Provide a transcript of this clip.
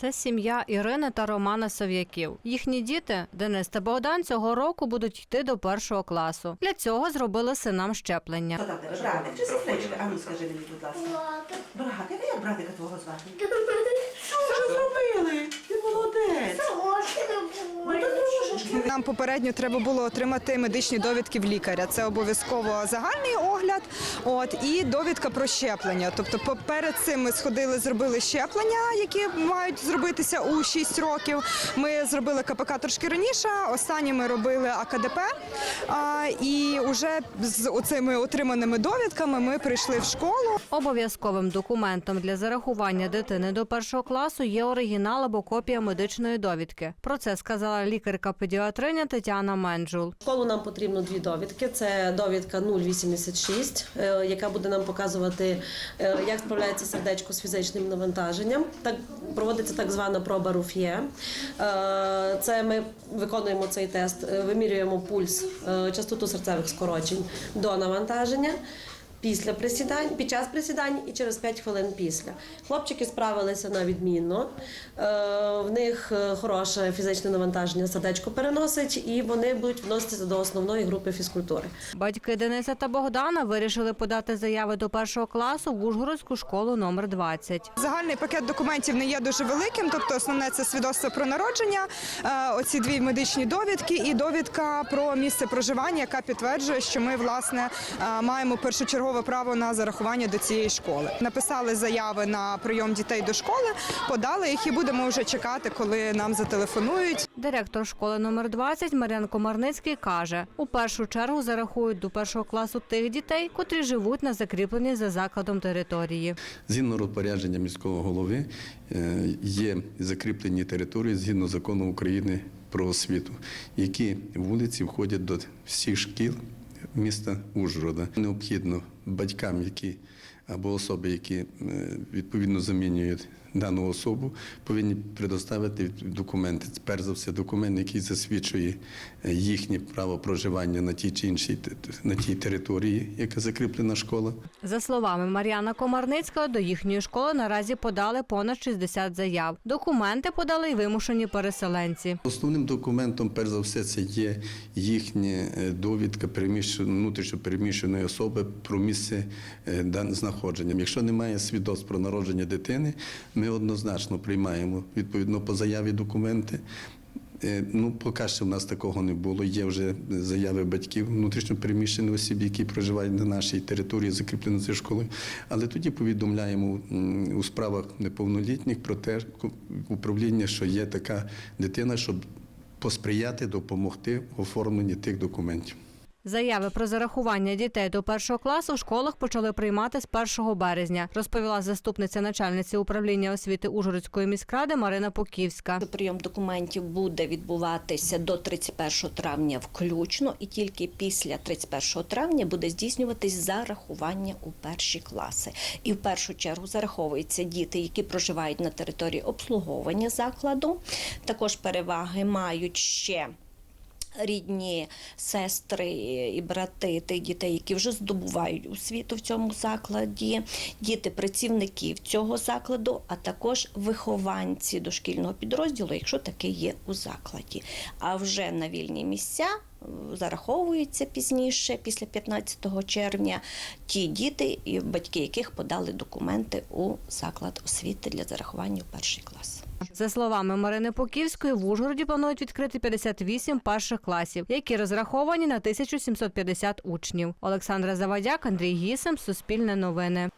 Це сім'я Ірини та Романа Сов'яків. Їхні діти Денис та Богдан цього року будуть йти до першого класу. Для цього зробили синам щеплення. Братик чи сестричка? А ну скажи мені, будь ласка. Братик, як братика твого звати? Що ви зробили? Ти молодець. Трошечки. Нам попередньо треба було отримати медичні довідки в лікаря. Це обов'язково загальний огляд, от і довідка про щеплення. Тобто, перед цим ми сходили, зробили щеплення, які мають зробитися у 6 років. Ми зробили КПК трошки раніше. Останні ми робили АКДП. А, і вже з оцими отриманими довідками ми прийшли в школу. Обов'язковим документом для зарахування дитини до першого класу є оригінал або копія медичної довідки. Про це сказала лікарка-педіатриня Тетяна Менджул. Школу нам потрібно дві довідки. Це довідка 086, е, яка буде нам показувати, е, як справляється сердечко з фізичним навантаженням. Так проводиться так звана проба Руф'є. Е, Це ми виконуємо цей тест, вимірюємо пульс, частоту серцевих скорочень до навантаження. Після присідань, під час присідань і через 5 хвилин після. Хлопчики справилися на відмінно. Е, в них е, хороше фізичне навантаження, сердечко переносить, і вони будуть вноситися до основної групи фізкультури. Батьки Дениса та Богдана вирішили подати заяви до першого класу в Ужгородську школу номер 20. Загальний пакет документів не є дуже великим, тобто основне це свідоцтво про народження, е, оці дві медичні довідки і довідка про місце проживання, яка підтверджує, що ми власне маємо першочергове право на зарахування до цієї школи. Написали заяви на прийом дітей до школи, подали їх і будемо вже чекати, коли нам зателефонують. Директор школи номер 20 Мар'ян Комарницький каже, у першу чергу зарахують до першого класу тих дітей, котрі живуть на закріпленій за закладом території. Згідно розпорядження міського голови е, є закріплені території згідно закону України про освіту, які вулиці входять до всіх шкіл міста Ужгорода. Необхідно батькам, які або особи, які е, відповідно замінюють дану особу, повинні предоставити документи. Перш за все, документ, який засвідчує е, їхнє право проживання на тій чи іншій на тій території, яка закріплена школа. За словами Мар'яна Комарницького, до їхньої школи наразі подали понад 60 заяв. Документи подали й вимушені переселенці. Основним документом, перш за все, це є їхня е, довідка внутрішньо переміщеної особи про місце е, знаходження. Якщо немає свідоцтв про народження дитини, ми однозначно приймаємо відповідно по заяві документи. Е, Ну, поки що в нас такого не було. Є вже заяви батьків внутрішньо переміщених осіб, які проживають на нашій території, закріплені за школою. Але тоді повідомляємо у справах неповнолітніх про те, управління, що є така дитина, щоб посприяти, допомогти в оформленні тих документів. Заяви про зарахування дітей до першого класу в школах почали приймати з 1 березня, розповіла заступниця начальниці управління освіти Ужгородської міськради Марина Поківська. Прийом документів буде відбуватися до 31 травня включно, і тільки після 31 травня буде здійснюватись зарахування у перші класи. І в першу чергу зараховуються діти, які проживають на території обслуговування закладу. Також переваги мають ще. Рідні сестри і брати тих дітей, які вже здобувають освіту в цьому закладі, діти працівників цього закладу, а також вихованці дошкільного підрозділу, якщо таке є у закладі. А вже на вільні місця е, зараховуються пізніше, після 15 червня, ті діти, і батьки яких подали документи у заклад освіти для зарахування в перший клас. За словами Марини Поківської, в Ужгороді планують відкрити 58 перших класів, які розраховані на 1750 учнів. Олександра Завадяк, Андрій Гісем, Суспільне новини.